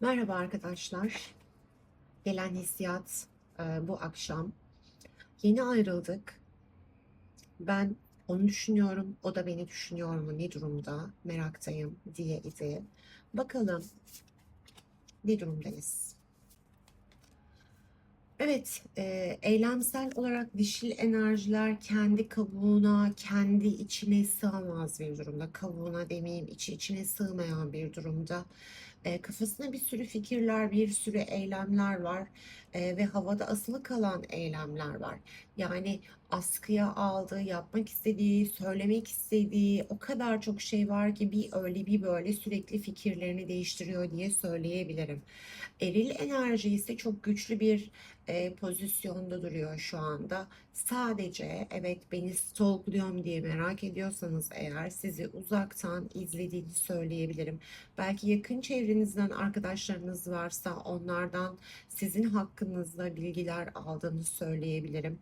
Merhaba arkadaşlar. Gelen hissiyat e, bu akşam. Yeni ayrıldık. Ben onu düşünüyorum, o da beni düşünüyor mu, ne durumda, meraktayım diye idi. Bakalım ne durumdayız? Evet, e, eylemsel olarak dişil enerjiler kendi kabuğuna, kendi içine sığamaz bir durumda. Kabuğuna demeyeyim, içi içine sığmayan bir durumda. E, kafasında bir sürü fikirler, bir sürü eylemler var ve havada asılı kalan eylemler var. Yani askıya aldığı, yapmak istediği, söylemek istediği o kadar çok şey var ki bir öyle bir böyle sürekli fikirlerini değiştiriyor diye söyleyebilirim. Eril enerji ise çok güçlü bir e, pozisyonda duruyor şu anda. Sadece evet beni stalkluyorum diye merak ediyorsanız eğer sizi uzaktan izlediğini söyleyebilirim. Belki yakın çevrenizden arkadaşlarınız varsa onlardan sizin hakkınızda bilgiler aldığını söyleyebilirim.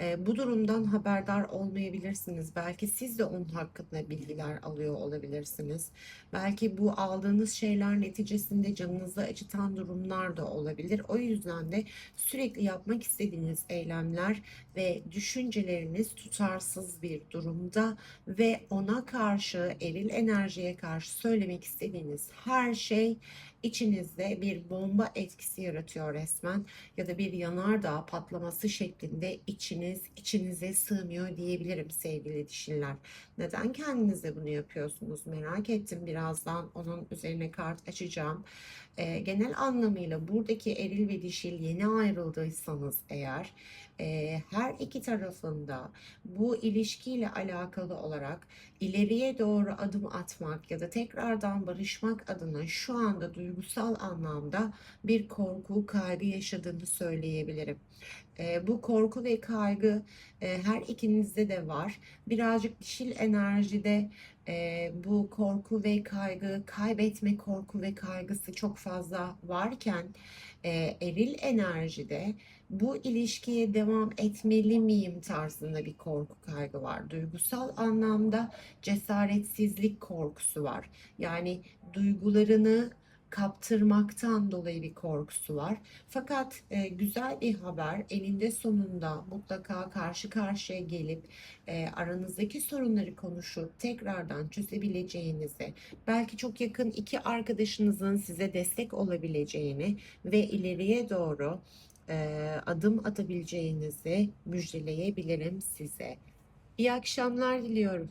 E, bu durumdan haberdar olmayabilirsiniz. Belki siz de onun hakkında bilgiler alıyor olabilirsiniz. Belki bu aldığınız şeyler neticesinde canınızı acıtan durumlar da olabilir. O yüzden de sürekli yapmak istediğiniz eylemler ve düşünceleriniz tutarsız bir durumda ve ona karşı eril enerjiye karşı söylemek istediğiniz her şey içinizde bir bomba etkisi yaratıyor resmen ya da bir yanardağ patlaması şeklinde içiniz içinize sığmıyor diyebilirim sevgili dişiler. Neden kendinize bunu yapıyorsunuz merak ettim. Birazdan onun üzerine kart açacağım. E, genel anlamıyla buradaki eril ve dişil yeni ayrıldıysanız eğer e, her iki tarafında bu ilişkiyle alakalı olarak ileriye doğru adım atmak ya da tekrardan barışmak adına şu anda duygusal anlamda bir korku, kaygı yaşadığını söyleyebilirim. E, bu korku ve kaygı e, her ikinizde de var. Birazcık dişil enerjide e, bu korku ve kaygı, kaybetme korku ve kaygısı çok fazla varken e, eril enerjide bu ilişkiye devam etmeli miyim tarzında bir korku kaygı var. Duygusal anlamda cesaretsizlik korkusu var. Yani duygularını kaptırmaktan dolayı bir korkusu var. Fakat e, güzel bir haber eninde sonunda mutlaka karşı karşıya gelip e, aranızdaki sorunları konuşup tekrardan çözebileceğinizi, belki çok yakın iki arkadaşınızın size destek olabileceğini ve ileriye doğru e, adım atabileceğinizi müjdeleyebilirim size. İyi akşamlar diliyorum.